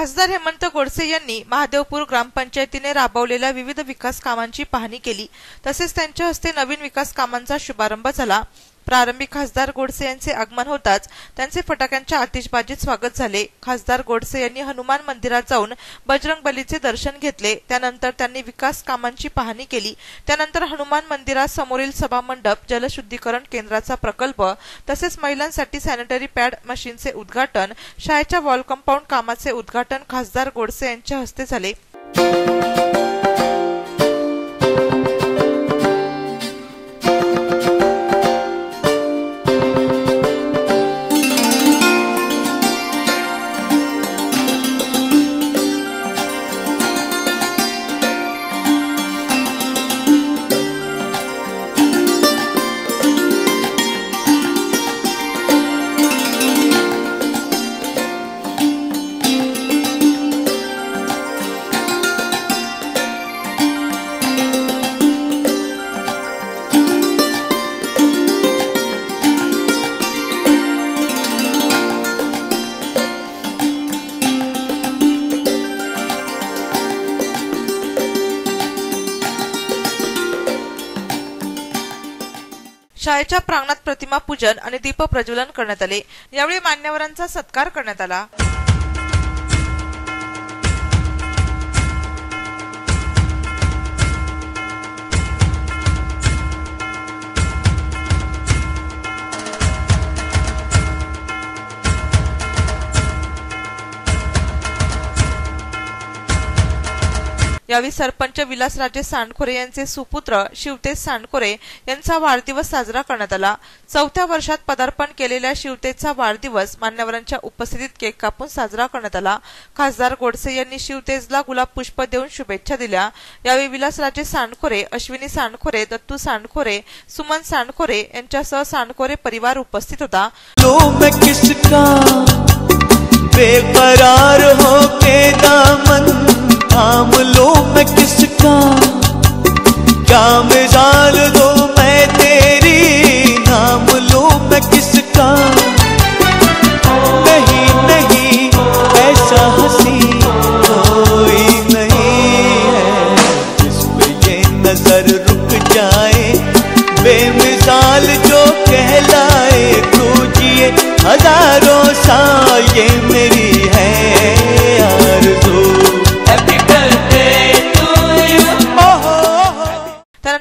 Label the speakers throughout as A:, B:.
A: खासदार हेमंत गोडसे यांनी महादेवपूर ग्रामपंचायतीने राबवलेल्या विविध विकास कामांची पाहणी केली. तसेच त्यांच्या हस्ते नवीन विकास कामांचा शुभारंभ झाला. प्रारंभी खासदार गोडसे यांचे आगमन होताच त्यांचे फटाक्यांच्या आतिषबाजीत स्वागत झाले. खासदार गोडसे यांनी हनुमान मंदिरात जाऊन बजरंग बलीचे दर्शन घेतले. त्यानंतर त्यांनी विकास कामांची पाहणी केली. त्यानंतर हनुमान मंदिरात समोरील सभामंडप जलशुद्धीकरण केंद्राचा प्रकल्प तसेच महिलांसाठी सॅनिटरी पॅड मशीनचे उद्घाटन शाळेच्या वॉल कंपाऊंड कामाचे उद्घाटन खासदार गोडसे यांच्या हस्ते झाले. शाळेच्या प्रांगणात प्रतिमा पूजन आणि दीप प्रज्वलन करण्यात आले. यावेळी मान्यवरांचा सत्कार करण्यात आला. यावेळी सरपंच विलासराजे सांडखोरे यांचे सुपुत्र शिवतेज सांडखोरे यांचा वाढदिवस साजरा करण्यात आला. चौथ्या वर्षात पदार्पण केलेल्या शिवतेजचा वाढदिवस मान्यवरांच्या उपस्थितीत केक कापून साजरा करण्यात आला. खासदार गोडसे यांनी शिवतेजला गुलाब पुष्प देऊन शुभेच्छा दिल्या. यावेळी विलासराजे सांडखोरे अश्विनी सांडखोरे दत्तू सांडखोरे सुमन सांडखोरे यांच्यासह सांडखोरे परिवार उपस्थित होता.
B: बेकरार हो के दामन? थाम लो मैं किसका? क्या मिसाल दो मैं तेरी? नाम लो मैं किसका? नहीं नहीं, ऐसा हसी कोई नहीं है। जिस पे ये नज़र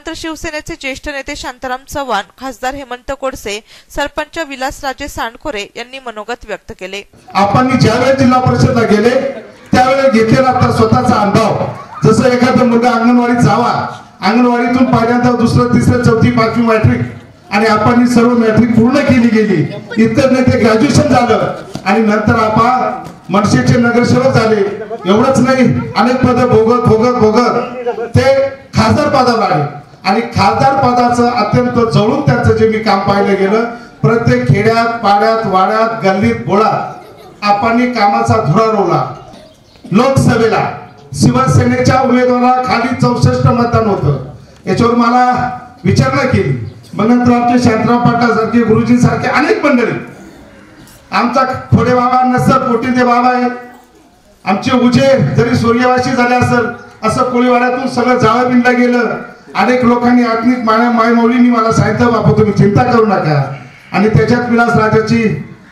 A: त्यानंतर शिवसेनेचे ज्येष्ठ नेते शांताराम चव्हाण खासदार हेमंत कोडसे सरपंच विलासराजे सांडखोरे यांनी मनोगत व्यक्त केले.
C: आपण ज्यावेळेस जिल्हा परिषदला गेले त्यावेळेस घेतलेला आपला स्वतःचा अनुभव. जसं एखादा मुलगा अंगणवाडीत जावा अंगणवाडीतून पहिल्यांदा दुसरं तिसरं चौथी पाचवी मॅट्रिक आणि आपण ही सर्व मॅट्रिक पूर्ण केली गेली. इतर नेते ग्रॅज्युएशन झालं आणि नंतर आपण मनसेचे नगरसेवक झाले. एवढंच नाही अनेक पद भोगत भोगत भोगत. ते खासदार पदाला आले. आणि खासदार पदाचं अत्यंत जवळून त्यांचं जे मी काम पाहिलं गेलं प्रत्येक खेड्यात पाड्यात वाड्यात गल्लीत बोळात आपण कामाचा धुरा रोवला. लोकसभेला शिवसेनेच्या उमेदवाराला खाली चौसष्ट मतदान होतं. याच्यावर मला विचारणा केली. मग नंतर आमचे शांतराव पाटा सारखे गुरुजी सारखे अनेक मंडळी. आमचा खोडे बाबा नसर पोटीदे बाबा आहे आमचे उजे जरी सूर्यवासी झाले असेल असं कोळीवाड्यातून सगळं जाळं बिनलं गेलं. अनेक लोकांनी आत्मिक माया मायमौलींनी मला सांगितलं बापू तुम्ही चिंता करू नका. आणि त्याच्यात विलास राजाची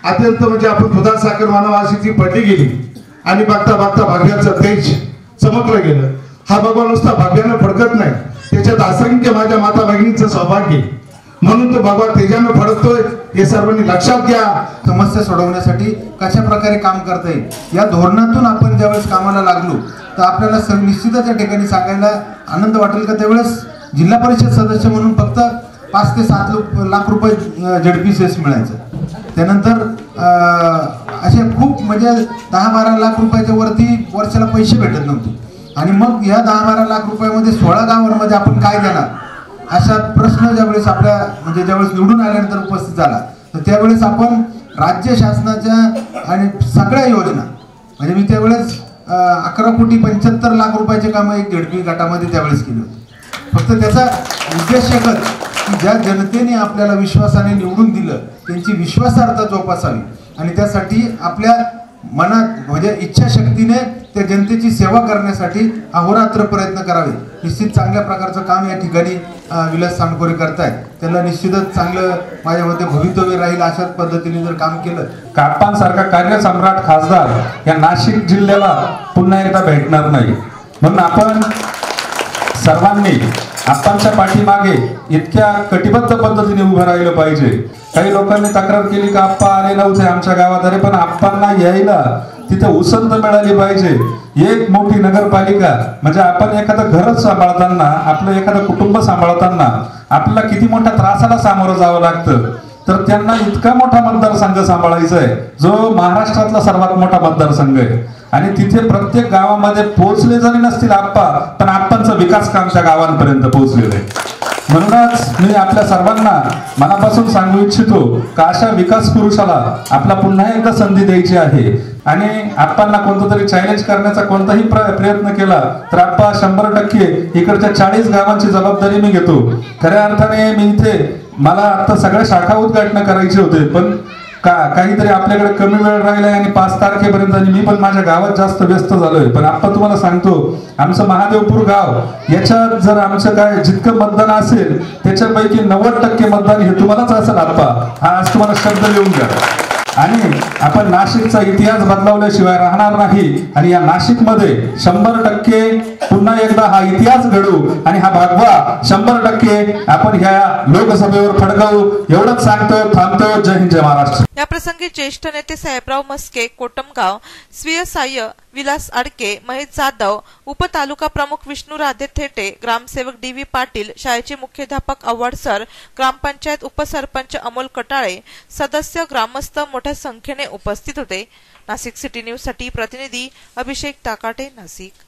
C: अत्यंत म्हणजे आपण दुधात साखर मानवाशी ती पडली गेली. आणि बघता बघता भाग्याचं तेज चमकलं गेलं. हा भगवान नुसता भाग्यानं फडकत नाही. त्याच्यात असंख्य माझ्या माता भगिनीचं सौभाग्य म्हणून तो भगवान तेजाने फडकतोय. हे सर्वांनी लक्षात घ्या.
D: समस्या सोडवण्यासाठी कशा प्रकारे काम करता येईल या धोरणातून आपण ज्यावेळेस कामाला लागलो तर आपल्याला स निश्चितच या ठिकाणी सांगायला आनंद वाटेल का त्यावेळेस? जिल्हा परिषद सदस्य म्हणून फक्त पाच ते सात लाख रुपये झेडपी सेस मिळायचं. त्यानंतर असे खूप म्हणजे दहा बारा लाख रुपयाच्या वरती वर्षाला पैसे भेटत नव्हते. आणि मग या दहा बारा लाख रुपयामध्ये सोळा गावांमध्ये आपण काय देणार असा प्रश्न ज्यावेळेस आपल्या म्हणजे ज्यावेळेस निवडून आल्यानंतर उपस्थित झाला तर त्यावेळेस आपण राज्य शासनाच्या आणि सगळ्या योजना म्हणजे मी त्यावेळेस अकरा कोटी पंच्याहत्तर लाख रुपयाचे कामं एक झेडपी गटामध्ये त्यावेळेस केली होती. फक्त त्याचा उद्देश एकच की ज्या जनतेने आपल्याला विश्वासाने निवडून दिलं त्यांची विश्वासार्हता जोपासावी. आणि त्यासाठी आपल्या मनात म्हणजे इच्छाशक्तीने त्या जनतेची सेवा करण्यासाठी अहोरात्र प्रयत्न करावे. निश्चित चांगल्या प्रकारचं काम या ठिकाणी विलास सांडकोरे करतायत. त्याला निश्चितच चांगलं माझ्या मते भवितव्य राहील अशाच पद्धतीने जर काम केलं.
E: कापांसारखा कार्यसम्राट खासदार या नाशिक जिल्ह्याला पुन्हा एकदा भेटणार नाही. म्हणून आपण सर्वांनी आप्पांच्या पाठीमागे इतक्या कटिबद्ध पद्धतीने उभं राहिलं पाहिजे. काही लोकांनी तक्रार केली का आप्पा आले नव्हते आमच्या गावात. अरे पण आप्पांना यायला तिथे उसंत मिळाली पाहिजे. एक मोठी नगरपालिका म्हणजे आपण एखादं घरच सांभाळताना आपलं एखादं कुटुंब सांभाळताना आपल्याला किती मोठ्या त्रासाला सामोरं जावं लागतं? तर त्यांना इतका मोठा मतदारसंघ सांभाळायचा आहे. जो महाराष्ट्रातला सर्वात मोठा मतदारसंघ आहे. आणि तिथे प्रत्येक गावामध्ये पोहोचले जरी नसतील आप्पा पण आप्पांचा विकास काम त्या गावांपर्यंत पोहोचलेलं आहे. म्हणूनच मी आपल्या सर्वांना मनापासून सांगू इच्छितो का अशा विकास पुरुषाला आपला पुन्हा एकदा संधी द्यायची आहे. आणि आपणना कोणतं तरी चॅलेंज करण्याचा कोणताही प्रयत्न केला तर आप्पा शंभर टक्के इकडच्या चाळीस गावांची जबाबदारी मी घेतो. खऱ्या अर्थाने मी इथे मला आता सगळ्या शाखा उद्घाटन करायचे होते पण का? काहीतरी आपल्याकडे कमी वेळ राहिलाय आणि पाच तारखेपर्यंत आणि मी पण माझ्या गावात जास्त व्यस्त झालोय. पण आपण तुम्हाला सांगतो आमचं महादेवपूर गाव याच्यात जर आमचं काय जितकं मतदान असेल त्याच्यापैकी नव्वद टक्के मतदान हे तुम्हालाच असेल आप्पा. हा आज तुम्हाला शब्द लिहून घ्या. आणि आपण नाशिकचा इतिहास बदलावल्याशिवाय राहणार नाही. आणि या नाशिकमध्ये शंभर टक्के पुन्हा एकदा हा इतिहास घडू आणि हा भागवा. शंभर टक्के आपण ह्या लोकसभेवर फडकावू. एवढंच सांगतो थांबतो. जय हिंद जय महाराष्ट्र.
A: या प्रसंगी ज्येष्ठ नेते साहेबराव मस्के कोटमगाव स्वीय साह्य विलास आडके महेश जाधव उपतालुका प्रमुख विष्णू राधे थेटे ग्रामसेवक डी व्ही पाटील शाळेचे मुख्याध्यापक आव्हाड सर ग्रामपंचायत उपसरपंच अमोल कटाळे सदस्य ग्रामस्थ मोठ्या संख्येने उपस्थित होते. नाशिक सिटी न्यूजसाठी प्रतिनिधी अभिषेक ताकाटे नाशिक.